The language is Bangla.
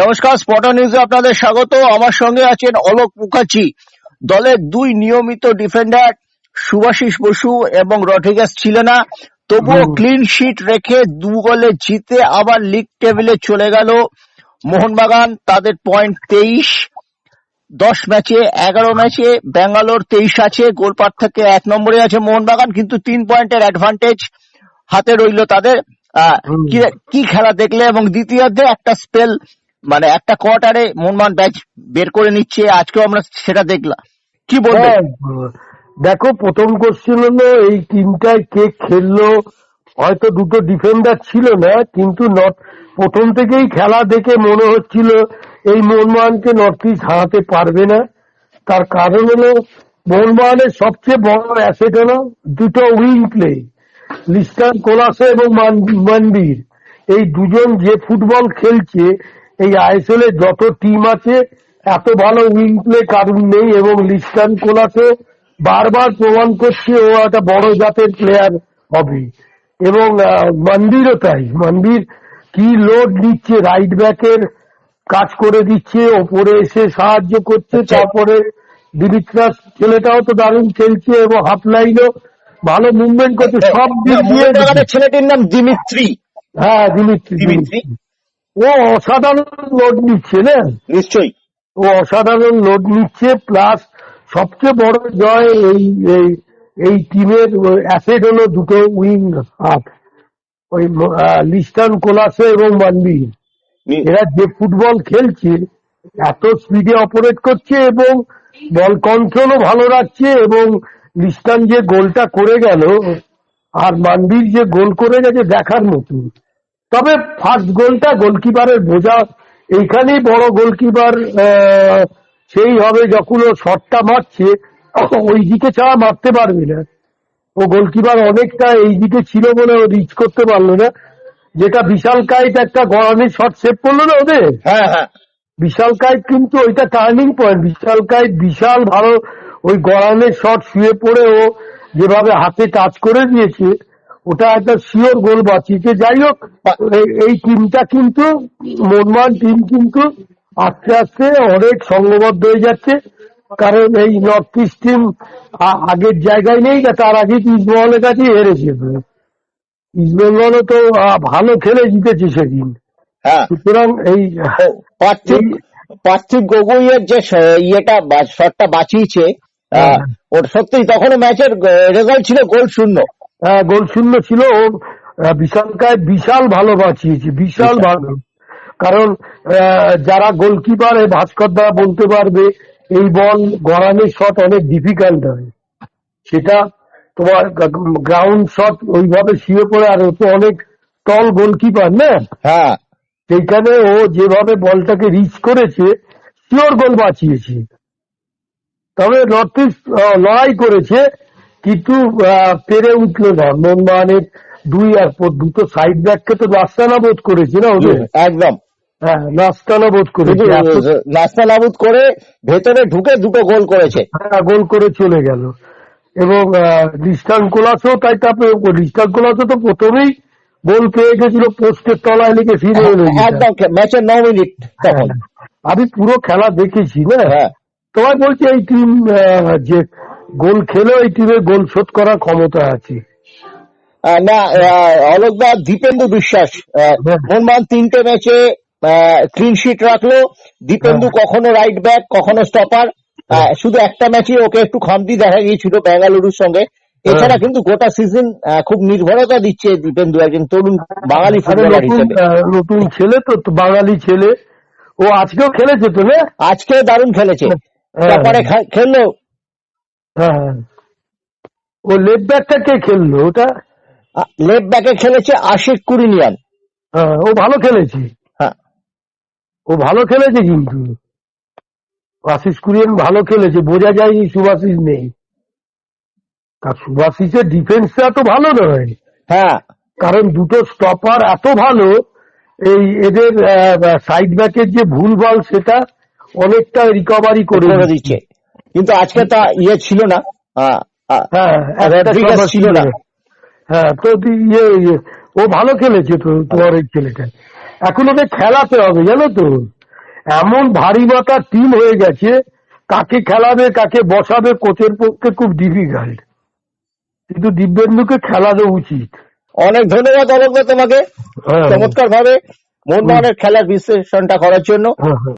নমস্কার স্পটার নিউজে আপনাদের স্বাগত। আমার সঙ্গে আছেন অলোক মুখার্জি। দলের দুই নিয়মিত ডিফেন্ডার সুভাশিস বসু এবং রড্রিগাস ছিল না। তবুও। ক্লিন শিট রেখে দু গোলে জিতে আবার লিগ টেবিলে চলে গেল মোহনবাগান তাদের পয়েন্ট তেইশ। দশ ম্যাচে এগারো ম্যাচে ব্যাঙ্গালোর তেইশ আছে গোল থেকে এক নম্বরে আছে মোহনবাগান কিন্তু তিন পয়েন্টের অ্যাডভান্টেজ হাতে রইল তাদের। কি খেলা দেখলে এবং দ্বিতীয়ার্ধে একটা স্পেল মানে একটা কোয়ার্টারে মোহনবাগান ব্যাচ বের করে নিচ্ছে আজকেও আমরা সেটা দেখলাম। কি বলব? হ্যাঁ, দেখো প্রথম কোশ্চেন হলো এই টিমটায় কে খেললো? হয়তো দুটো ডিফেন্ডার ছিল না কিন্তু প্রথম থেকেই খেলা দেখে মনে হচ্ছিল এই মোহনবাগানকে নর্থ ইস্ট হারাতে পারবে না। তার কারণ হলো মোহনবাগানের সবচেয়ে বড় অ্যাসেট হলো দুটো উইং প্লে লিস্টান কোলাসে এবং মান- মানবীর এই দুজন যে ফুটবল খেলছে এই আইএসএল এ যত টিম আছে এত ভালো উইং প্লে কারণ নেই এবং লিস্টান কোলাসে বারবার প্রমাণ করছে ও একটা বড় জাতের প্লেয়ার হবে। এবং মন্দিরও তাই। মন্দির কি লোড নিচ্ছে রাইট ব্যাকের কাজ করে দিচ্ছে ওপরে এসে সাহায্য করছে তারপরে দিমিত্রাস ছেলেটাও তো দারুণ খেলছে এবং হাফ লাইনও ভালো মুভমেন্ট করছে সব দিক দিয়ে ছেলেটির নাম দিমিত্রি হ্যাঁ দিমিত্রি দিমিত্রি ও অসাধারণ লোড নিচ্ছে না? নিশ্চয়ই। ও অসাধারণ লোড নিচ্ছে প্লাস সবচেয়ে বড় জয় এই এই এই টিমের অ্যাসেট হলো দুটো উইং হাফ ওই লিস্টান কোলাসে এবং মানবীর নি- এরা যে ফুটবল খেলছে এত স্পিডে অপারেট করছে এবং বল কন্ট্রোলও ভালো রাখছে এবং লিস্টান যে গোলটা করে গেল আর মানবীর যে গোল করে গেছে দেখার মতো। তবে ফার্স্ট গোলটা গোলকিপারের বোঝা। এইখানেই বড় গোলকিপার সেই হবে যখন ও শটটা মারছে ওই দিকে ছাড়া মারতে পারবে না। ও গোলকিপার অনেকটা এই দিকে ছিল বলে ও রিচ করতে পারল না। যেটা বিশাল কাইট একটা গরমের শট সেভ করল না ওদের? হ্যাঁ হ্যাঁ। বিশাল কাইট কিন্তু ওইটা টার্নিং পয়েন্ট বিশাল কাইট বিশাল ভালো ওই গড়ানের শট শুয়ে পড়ে ও যেভাবে হাতে টাচ করে দিয়েছে। ওটা একটা শিওর গোল বাঁচিয়েছে। যাই হোক এই- টিমটা কিন্তু মনমান টিম কিন্তু আস্তে আস্তে অনেক সংঘবদ্ধ হয়ে যাচ্ছে। কারণ এই নর্থ ইস্ট টিম আগের জায়গায় নেই তার আগে ইস্টবেঙ্গলের কাছে হেরেছে। ইস্টবেঙ্গলও তো ভালো খেলে জিতেছে সেদিন। হ্যাঁ। সুতরাং এই পার্থিব গগৈয়ের যে ইয়েটা শটটা বাঁচিয়েছে হ্যাঁ। ওর সত্যি তখনও ম্যাচের রেজাল্ট ছিল গোল শূন্য। হ্যাঁ, গোল শূন্য ছিল। ও বিশালকায় বিশাল ভালো বাঁচিয়েছে বিশাল। ভালো। কারণ যারা গোলকিপার ভাস্কর দা বলতে পারবে এই বল গড়ানোর শট অনেক ডিফিকাল্ট হয়। সেটা তোমার গ্রাউন্ড শট ওইভাবে শুয়ে পড়ে আর ও তো অনেক টল গোলকিপার না? হ্যাঁ। সেইখানে ও যেভাবে বলটাকে রিচ করেছে শিওর গোল বাঁচিয়েছে। তবে নর্থ ইস্ট লড়াই করেছে কিন্তু পেরে উঠল না। মোহনবাগানের দুই আর পর- দুটো সাইড ব্যাককে তো নাস্তানা বোধ করেছি না ওদের? একদম। হ্যাঁ নাস্তানা বোধ করেছে। এত- নাস্তা নাবুদ করে ভেতরে ঢুকে দুটো গোল করেছে। হ্যাঁ, গোল করে চলে গেল। এবং ডিস্টান কোলাসও তাই তারপরে ডিস্টান কোলাসও তো প্রথমেই গোল পেয়ে গেছিল পোস্টের তলায় লিখে ফিরে এলো একদম ম্যাচের ন মিনিট তখন। হ্যাঁ, আমি পুরো খেলা দেখেছি না? হ্যাঁ। তোমায় বলছি এই টিম যে গোল খেলেও এই টিমের গোল শোধ করার ক্ষমতা আছে। না অলোকদা দীপেন্দু বিশ্বাস হ্যাঁ। মোহনবাগান তিনটে ম্যাচে ক্লিন শিট রাখল। দীপেন্দু হ্যাঁ। কখনো রাইট ব্যাক কখনো স্টপার শুধু একটা ম্যাচে ওকে একটু খামতি দেখা গিয়েছিল বেঙ্গালুরুর সঙ্গে। এছাড়া হ্যাঁ। কিন্তু গোটা সিজন খুব নির্ভরতা দিচ্ছে দীপেন্দু একজন তরুণ বাঙালি ফুটবলার হিসেবে। নতুন ছেলে তো বাঙালি ছেলে। ও আজকেও খেলেছে তো না? আজকে দারুণ খেলেছে। হ্যাঁ। তারপরে খেললো হ্যাঁ ও লেফট ব্যাকটা কে খেললো? ওটা? লেফট ব্যাকে খেলেছে আশিক কুরিনিয়ান। হ্যাঁ, ও ভালো খেলেছে। হ্যাঁ। ও ভালো খেলেছে কিন্তু। আশিস কুরিয়ান ভালো খেলেছে বোঝা যায়নি সুভাশিস নেই। আর সুভাশিসের ডিফেন্সটা তো ভালো নয়। হ্যাঁ। কারণ দুটো স্টপার এত ভালো এই এদের সাইড ব্যাকের যে ভুল বল সেটা অনেকটা রিকভারি করে করে দিচ্ছে। কিন্তু আজকে তা ইয়ে ছিল না। আহ, হ্যাঁ একটা ছিল না। হ্যাঁ তো ইয়ে ইয়ে, ও ভালো খেলেছে তো তোমার ওই ছেলেটা। এখন ওদের খেলাতে হবে জানো তো? এমন ভারী মাথার টিম হয়ে গেছে কাকে খেলাবে কাকে বসাবে কোচের পক্ষে খুব ডিফিকাল্ট কিন্তু দিব্যেন্দুকে খেলানো উচিত। অনেক ধন্যবাদ অলোক তোমাকে। হ্যাঁ। চমৎকার ভাবে মোহনবাগানের খেলার বিশ্লেষণটা করার জন্য। হ্যাঁ হ্যাঁ।